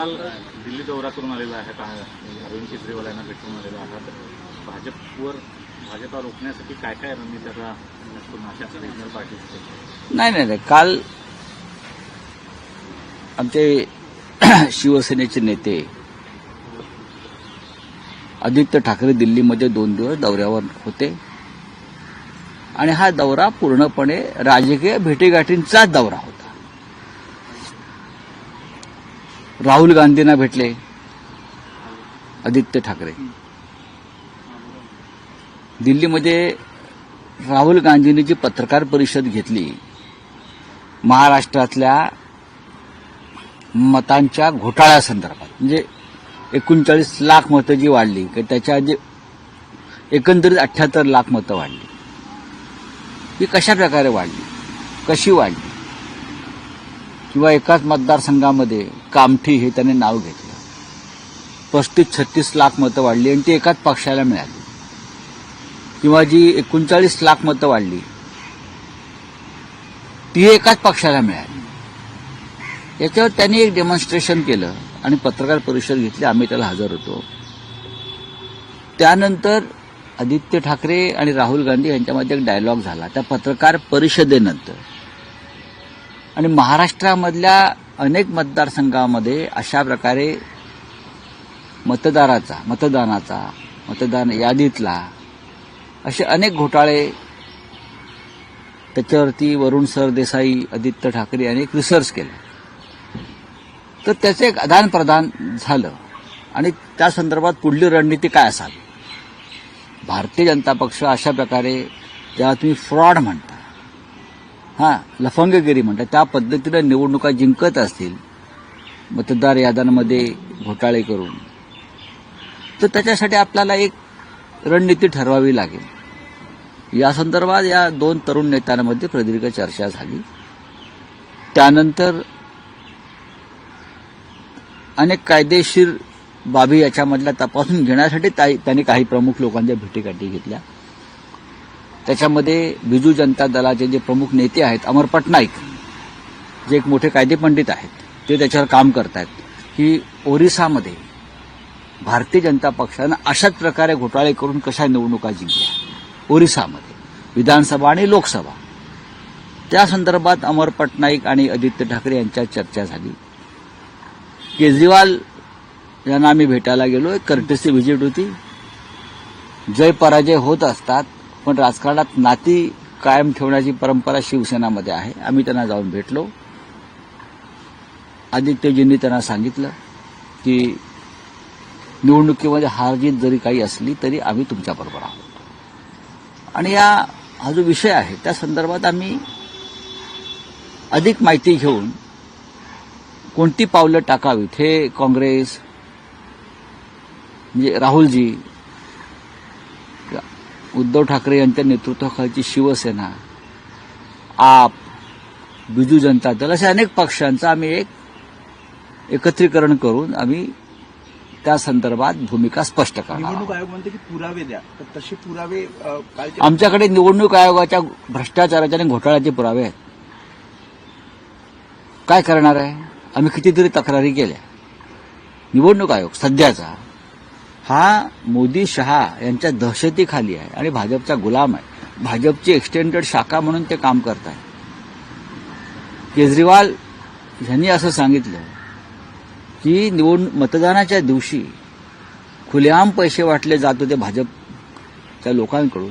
काल दिल्ली दौरा करून आलेला आहे का अरविंद केजरीवाल भेटून आलेला आहात भाजपवर भाजपा रोखण्यासाठी काय काय रणनीती आता नसतो रिजनल पार्टीचे नाही नाही नाही. काल आमचे शिवसेनेचे नेते आदित्य ठाकरे दिल्लीमध्ये दोन दिवस दौऱ्यावर होते. आणि हा दौरा पूर्णपणे राजकीय भेटीगाठींचाच दौरा होता. राहुल गांधींना भेटले. आदित्य ठाकरे. दिल्लीमध्ये राहुल गांधींनी जी पत्रकार परिषद घेतली महाराष्ट्रातल्या मतांच्या घोटाळ्यासंदर्भात म्हणजे एकोणचाळीस लाख मतं जी वाढली की त्याच्या जे एकंदरीत अठ्ठ्याहत्तर लाख मतं वाढली. ही कशा प्रकारे वाढली? कशी वाढली? किंवा एकाच मतदारसंघामध्ये कामठी हे त्याने नाव घेतलं. पस्तीस छत्तीस लाख मतं वाढली आणि ती एकाच पक्षाला मिळाली. किंवा जी एकोणचाळीस लाख मतं वाढली ती एकाच पक्षाला मिळाली. याच्यावर त्यांनी एक डेमॉन्स्ट्रेशन केलं आणि पत्रकार परिषद घेतली. आम्ही त्याला हजर होतो. त्यानंतर आदित्य ठाकरे आणि राहुल गांधी यांच्यामध्ये एक डायलॉग झाला. त्या पत्रकार परिषदेनंतर. आणि महाराष्ट्रामधल्या अनेक मतदारसंघामध्ये अशा प्रकारे मतदाराचा मतदानाचा मतदान यादीतला असे अनेक घोटाळे त्याच्यावरती वरुण सरदेसाई आदित्य ठाकरे यांनी एक रिसर्च केलं. तर त्याचं एक आदान प्रदान झालं. आणि त्या संदर्भात पुढली रणनीती काय असावी? भारतीय जनता पक्ष अशा प्रकारे ज्याला तुम्ही फ्रॉड म्हणता हां लफंगगिरी म्हणतात. त्या पद्धतीनं निवडणुका जिंकत असतील मतदार याद्यांमध्ये घोटाळे करून. तर त्याच्यासाठी आपल्याला एक रणनीती ठरवावी लागेल. या संदर्भात या दोन तरुण नेत्यांमध्ये प्रदीर्घ चर्चा झाली. त्यानंतर अनेक कायदेशीर बाबी याच्यामधल्या तपासून घेण्यासाठी ताई- त्यांनी काही प्रमुख लोकांच्या भेटीगाठी घेतल्या. त्याच्यामध्ये बिजू जनता दलाचे जे प्रमुख नेते आहेत अमर पटनाईक जे एक मोठे कायदेपंडित आहेत ते त्याच्यावर काम करत आहेत की ओरिसामध्ये भारतीय जनता पक्षानं अशाच प्रकारे घोटाळे करून कशा निवडणुका जिंकल्या? ओरिसामध्ये विधानसभा आणि लोकसभा. त्या संदर्भात अमर पटनाईक आणि आदित्य ठाकरे यांच्यात चर्चा झाली. केजरीवाल यांना आम्ही भेटायला गेलो एक कर्टसी व्हिजिट होती. जय पराजय होत असतात पण राजकारणात नाती कायम ठेवण्याची परंपरा शिवसेनामध्ये आहे. आम्ही त्यांना जाऊन भेटलो. आदित्यजींनी त्यांना सांगितलं की निवडणुकीमध्ये हारजीत जरी काही असली तरी आम्ही तुमच्याबरोबर आहोत. आणि या हा जो विषय आहे त्या संदर्भात आम्ही अधिक माहिती घेऊन कोणती पावलं टाकावीत हे काँग्रेस म्हणजे राहुलजी उद्धव ठाकरे यांच्या नेतृत्वाखालची शिवसेना आप बिजू जनता दल अशा अनेक पक्षांचं आम्ही एक एकत्रीकरण करून आम्ही त्या संदर्भात भूमिका स्पष्ट करणार आहोत. निवडणूक आयोग म्हणते की पुरावे द्या. तर तसे पुरावे आमच्याकडे निवडणूक आयोगाच्या भ्रष्टाचाराच्या आणि घोटाळ्याचे पुरावे आहेत. काय करणार आहे? आम्ही कितीतरी तक्रारी केल्या. निवडणूक आयोग सध्याचा हा मोदी शहा यांच्या दहशतीखाली आहे आणि भाजपचा गुलाम आहे. भाजपची एक्सटेंडेड शाखा म्हणून ते काम करत आहे केजरीवाल यांनी असं सांगितलं की निवड मतदानाच्या दिवशी खुलेआम पैसे वाटले जात होते भाजपच्या लोकांकडून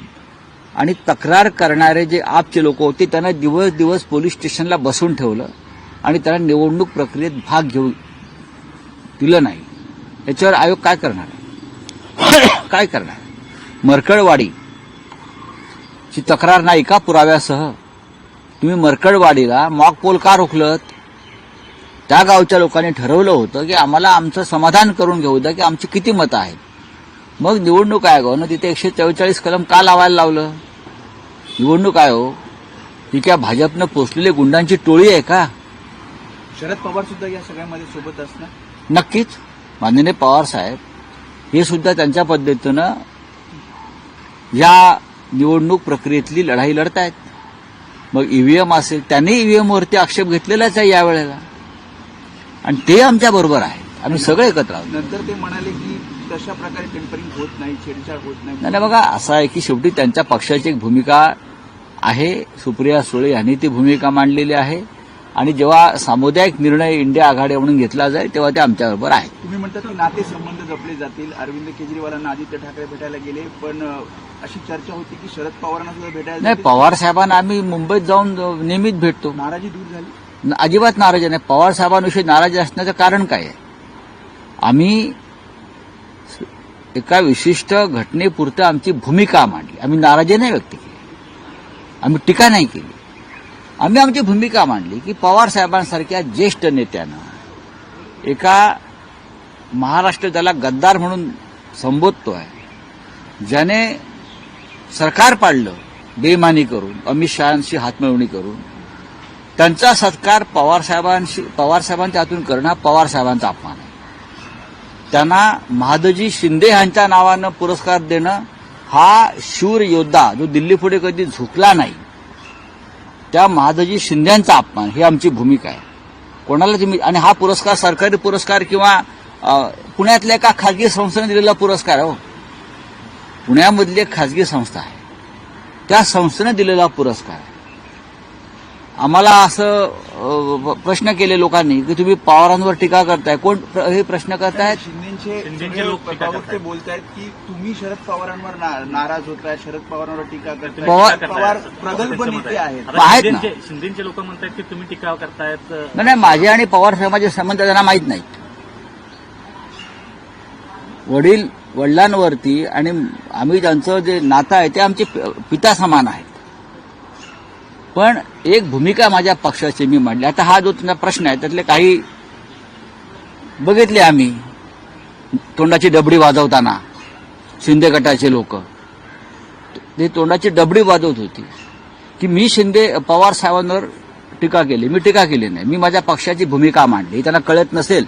आणि तक्रार करणारे जे आपचे लोक होते त्यांना दिवस दिवस पोलीस स्टेशनला बसून ठेवलं आणि त्यांना निवडणूक प्रक्रियेत भाग घेऊ दिलं नाही. याच्यावर आयोग काय करणार आहे? काय करणार? मरकळवाडी. ची तक्रार नाही का पुराव्यासह? तुम्ही मरकळवाडीला मॉक पोल का रोखलं त्या गावच्या लोकांनी ठरवलं होतं की आम्हाला आमचं समाधान करून घेऊ द्या की आमची किती मतं आहेत. मग निवडणूक आयोगानं तिथे एकशे चव्वेचाळीस कलम का लावायला लावलं? निवडणूक आयोग ही काय भाजपनं पोचलेली गुंडांची टोळी आहे का? शरद पवार सुद्धा या सगळ्यामध्ये सोबत असणार. नक्कीच. माननीय पवार साहेब हे सुद्धा त्यांच्या पद्धतीनं या निवडणूक प्रक्रियेतली लढाई लढतायत. मग ईव्हीएम असेल त्यांनी ईव्हीएमवरती आक्षेप घेतलेलाच आहे यावेळेला. आणि ते आमच्या बरोबर आहेत. आम्ही सगळे एकत्र आहोत. नंतर ते म्हणाले की तशा प्रकारे टेम्परिंग होत नाही छेडछाड होत नाही. नाही नाही बघा असं आहे की शेवटी त्यांच्या पक्षाची एक भूमिका आहे. सुप्रिया सुळे यांनी ती भूमिका मांडलेली आहे. आणि जेव्हा सामुदायिक निर्णय इंडिया आघाडी म्हणून घेतला जाईल तेव्हा ते आमच्याबरोबर आहेत तुम्ही म्हणतात की नाते संबंध जपले जातील. अरविंद केजरीवालांना आदित्य ठाकरे भेटायला गेले पण अशी चर्चा होती की शरद पवारांना सुद्धा भेटायला नाही. पवार साहेबांना आम्ही मुंबईत जाऊन नेहमीच भेटतो. नाराजी दूर झाली? अजिबात नाराज नाही. पवार साहेबांविषयी नाराज असण्याचं कारण काय आहे? आम्ही एका विशिष्ट घटनेपुरतं आमची भूमिका मांडली. आम्ही नाराजी नाही व्यक्त केली. आम्ही टीका नाही केली. आम्ही आमची भूमिका मांडली की पवार साहेबांसारख्या ज्येष्ठ नेत्यानं एका महाराष्ट्र त्याला गद्दार म्हणून संबोधतोय ज्याने सरकार पाडलं बेमानी करून अमित शहाशी हातमिळवणी करून त्यांचा सत्कार पवार साहेबांशी पवार साहेबांच्या हातून करणं पवारसाहेबांचा पवार साहेबांचा अपमान आहे. त्यांना महादजी शिंदे यांच्या नावानं पुरस्कार देणं हा शूर योद्धा जो दिल्ली पुढे कधी झुकला नाही त्या महादजी शिंद्यांचा अपमान ही आमची भूमिका आहे. कोणाला तुम्ही आणि हा पुरस्कार सरकारी पुरस्कार किंवा पुण्यातल्या एका खाजगी संस्थेने दिलेला पुरस्कार आहे हो. पुण्यामधली एक खाजगी संस्था आहे. त्या संस्थेने दिलेला पुरस्कार आहे. आम्हाला असं प्रश्न केले लोकांनी की तुम्ही पवारांवर टीका करताय. कोण हे प्रश्न करतायत? शिंदेचे लोक करतायत. बोलतायत की तुम्ही शरद पवारांवर नाराज होताय शरद पवारांवर टीका करताय पवार- प्रगल्भ नेते आहेत. शिंदेचे शिंदेचे लोक म्हणतात की तुम्ही टीका करतायत नाही, नाही माझे आणि पवार साहेबांचे संबंध त्यांना माहीत नाहीत वडील वडिलांवरती आणि आम्ही त्यांचं जे नातं आहे ते आमचे पिता समान आहेत. पण एक भूमिका माझ्या पक्षाची मी मांडली. आता हा जो तुमचा प्रश्न आहे त्यातले काही बघितले आम्ही. तोंडाची डबडी वाजवताना शिंदे गटाचे लोक. ते तोंडाची डबडी वाजवत होती. की मी शिंदे पवार साहेबांवर टीका केली. मी टीका केली नाही. मी माझ्या पक्षाची भूमिका मांडली. त्यांना कळत नसेल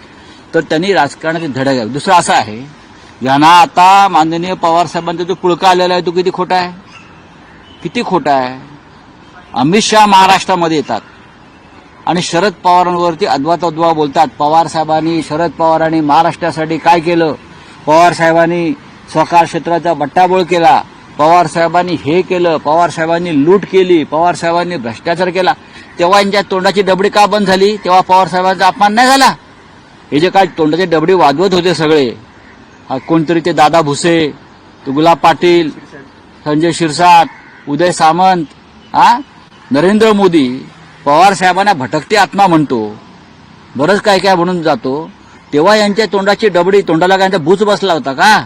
तर त्यांनी राजकारणाची धडक घ्यावी दुसरं असं आहे यांना आता माननीय पवार साहेबांचा जो पुळका आलेला आहे तो किती खोटा आहे? किती खोटा आहे? अमित शहा महाराष्ट्रामध्ये येतात. आणि शरद पवारांवरती अद्वा तद्वा बोलतात. पवार साहेबांनी शरद पवारांनी महाराष्ट्रासाठी काय केलं? पवार साहेबांनी सहकार क्षेत्राचा बट्टाबोळ केला. पवार साहेबांनी हे केलं. पवार साहेबांनी लूट केली. पवार साहेबांनी भ्रष्टाचार केला. तेव्हा यांच्या तोंडाची डबडी का बंद झाली? तेव्हा पवार साहेबांचा अपमान नाही झाला? हे जे काय तोंडाची डबडी वाजवत होते सगळे. कोणतरी ते दादा भुसे गुलाब पाटील संजय शिरसाट उदय सामंत हा? नरेंद्र मोदी पवार साहेबांना भटकती आत्मा म्हणतो. बरंच काय काय म्हणून जातो. तेव्हा यांच्या तोंडाची डबडी तोंडाला काय भूच बसला होता का?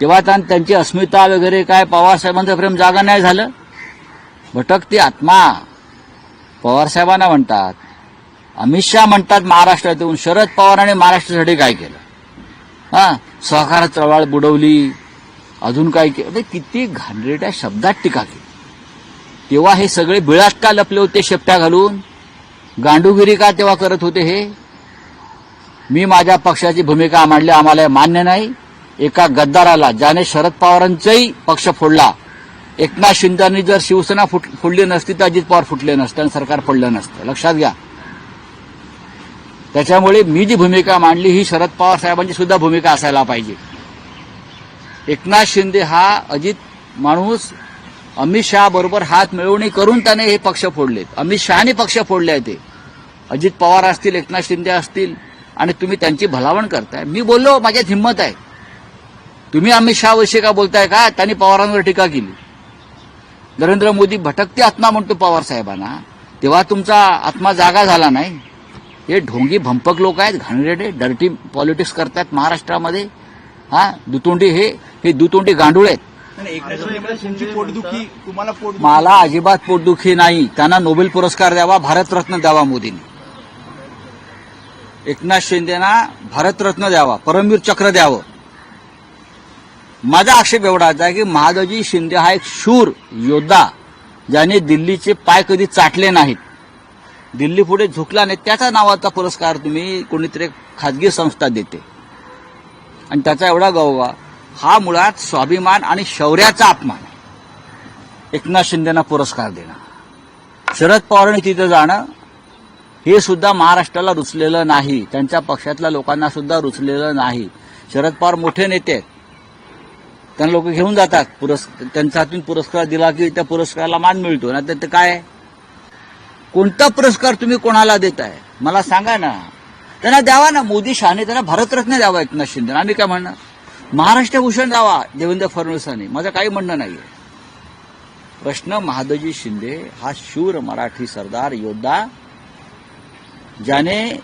तेव्हा त्या- त्यांची अस्मिता वगैरे काय पवारसाहेबांचं प्रेम जागा नाही झालं. भटकती आत्मा. पवारसाहेबांना म्हणतात. अमित शहा म्हणतात महाराष्ट्रात येऊन शरद पवारांनी महाराष्ट्रासाठी काय केलं? हा सहकार चळवळ बुडवली. अजून काय केलं? म्हणजे किती घाणरेट्या शब्दात टीका केली. तेव्हा हे सगळे बिळात का लपले होते शेपट्या घालून. गांडूगिरी का तेव्हा करत होते हे? मी माझ्या पक्षाची भूमिका मांडली आम्हाला हे मान्य नाही. एका गद्दाराला ज्याने शरद पवारांचाही पक्ष फोडला. एकनाथ शिंदेनी जर शिवसेना फुट- फोडली नसती तर अजित पवार फुटले नसते आणि सरकार पडलं नसतं. लक्षात घ्या. त्याच्यामुळे मी जी भूमिका मांडली ही शरद पवार साहेबांची सुद्धा भूमिका असायला पाहिजे. एकनाथ शिंदे हा अजित माणूस अमित शहा बरोबर हात मिळवणी करून त्याने हे पक्ष फोडलेत. अमित शहाने पक्ष फोडले आहे ते अजित पवार असतील एकनाथ शिंदे असतील आणि तुम्ही त्यांची भलावण करताय. मी बोललो माझ्यात हिंमत आहे. तुम्ही अमित शहाविषयी का बोलताय का? त्यांनी पवारांवर टीका केली. नरेंद्र मोदी भटकती आत्मा म्हणतो पवार साहेबांना. तेव्हा तुमचा आत्मा जागा झाला नाही. हे ढोंगी भंपक लोक आहेत घाणरेडे डर्टी पॉलिटिक्स करतायत महाराष्ट्रामध्ये. हा दुतोंडी हे हे दुतोंडी गांडूळ आहेत. पोटदुखी तुम्हाला पोटदुखी मला अजिबात पोटदुखी नाही. त्यांना नोबेल पुरस्कार द्यावा भारतरत्न द्यावा मोदींनी. एकनाथ शिंदेना भारतरत्न द्यावा परमवीर चक्र द्यावं. माझा आक्षेप एवढाच आहे की महादजी शिंदे हा एक शूर योद्धा ज्याने दिल्लीचे पाय कधी चाटले नाहीत. दिल्ली पुढे झुकला नाही त्याच्या नावाचा पुरस्कार तुम्ही कोणीतरी खाजगी संस्था देते. आणि त्याचा एवढा गौरव हा मुळात स्वाभिमान आणि शौर्याचा अपमान आहे. एकनाथ शिंदेना पुरस्कार देणं. शरद पवारांनी तिथं जाणं हे सुद्धा महाराष्ट्राला रुचलेलं नाही. त्यांच्या पक्षातल्या लोकांना सुद्धा रुचलेलं नाही. शरद पवार मोठे नेते आहेत. त्यांना लोक घेऊन जातात. पुरस् त्यांच्या हातून पुरस्कार दिला की त्या पुरस्काराला मान मिळतो. ना ते काय? कोणता पुरस्कार तुम्ही कोणाला देताय? मला सांगा ना. त्यांना द्यावा ना. मोदी शहाने त्यांना भारतरत्न द्यावा एकनाथ शिंदे आम्ही काय म्हणणार? महाराष्ट्र भूषण द्यावा देवेंद्र फडणवीसांनी माझं काही म्हणणं नाहीये. प्रश्न महादजी शिंदे हा शूर मराठी सरदार योद्धा ज्याने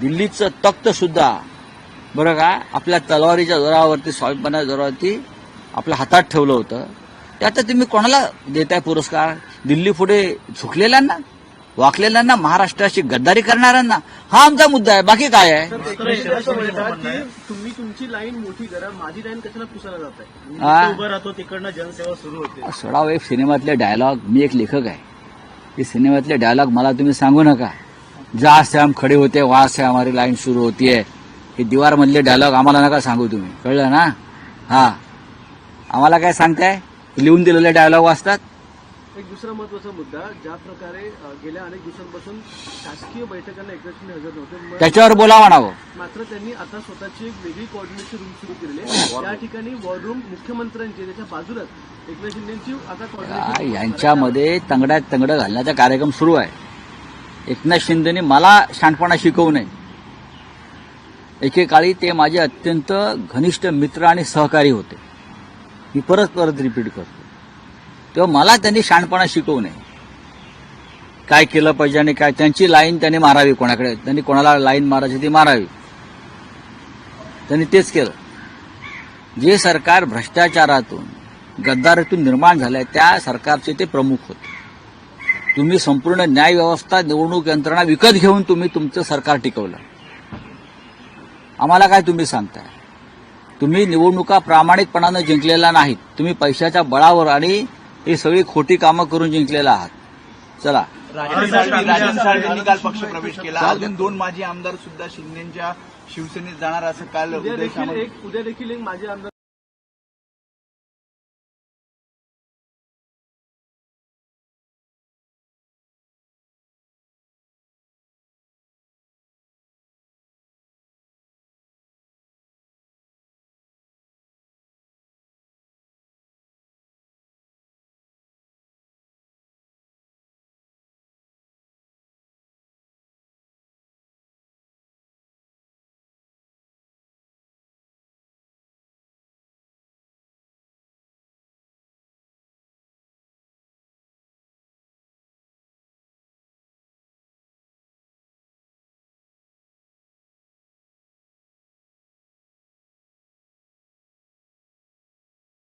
दिल्लीचं तख्त सुद्धा बरं का आपल्या तलवारीच्या जोरावरती स्वाभिमानाच्या जोरावरती आपल्या हातात ठेवलं होतं. त्यात तुम्ही कोणाला देताय पुरस्कार? दिल्ली पुढे झुकलेल्यांना? वाकलेल्यांना महाराष्ट्राची गद्दारी करणाऱ्यांना हा आमचा मुद्दा आहे. बाकी काय आहे? हे की तुम्ही तुमची लाईन मोठी करा. माझी लाईन कशाला पुसायला जात आहे? हा. उभं राहतो तिकडनं जनसेवा सुरू होते. सोडाव एक सिनेमातले डायलॉग. मी एक लेखक आहे. ते सिनेमातले डायलॉग मला तुम्ही सांगू नका. जा हम खडे होते वहां से हमारी लाईन सुरू होतीये. हे दीवार मधले डायलॉग आम्हाला नका सांगू तुम्ही. कळलं ना? हा. आम्हाला काय सांगताय? लिहून दिलेले डायलॉग वाचतात? एक दुसरा महत्त्वाचा मुद्दा ज्या प्रकारे गेल्या अनेक दिवसांपासून शासकीय बैठकांना एकनाथ शिंदे हजर नव्हते. त्याच्यावर बोला म्हणावं मात्र त्यांनी आता स्वतःची एक वेगळी कोऑर्डिनेशन रूम सुरू केलेली आहे. त्या ठिकाणी वॉर रूम मुख्यमंत्र्यांची त्याच्या बाजूलाच एकनाथ शिंदेची आता coordination यांच्यामध्ये तंगड्यात तंगडं घालण्याचा कार्यक्रम सुरू आहे. एकनाथ शिंदेने मला शहाणपणा शिकवू नये. एकेकाळी ते माझे अत्यंत घनिष्ठ मित्र आणि सहकारी होते. मी परत परत रिपीट करतो. तेव्हा मला त्यांनी शहाणपणा शिकवू नये. काय केलं पाहिजे आणि काय त्यांची लाईन त्यांनी मारावी कोणाकडे? त्यांनी कोणाला लाईन मारायची ती मारावी. त्यांनी तेच केलं. जे सरकार भ्रष्टाचारातून गद्दारीतून निर्माण झालंय त्या सरकारचे ते प्रमुख होते. तुम्ही संपूर्ण न्याय व्यवस्था निवडणूक यंत्रणा विकत घेऊन तुम्ही तुमचं सरकार टिकवलं. आम्हाला काय तुम्ही सांगताय? तुम्ही निवडणुका प्रामाणिकपणानं जिंकलेला नाहीत. तुम्ही पैशाच्या बळावर आणि ही सगळी खोटी कामं करून जिंकलेला आहात. चला. राजन साळवींनी काल पक्ष प्रवेश केला. अजून दोन माजी आमदार सुद्धा शिंदेच्या शिवसेनेत जाणार असं काल उद्या देखील एक उद्या देखील एक माझे आमदार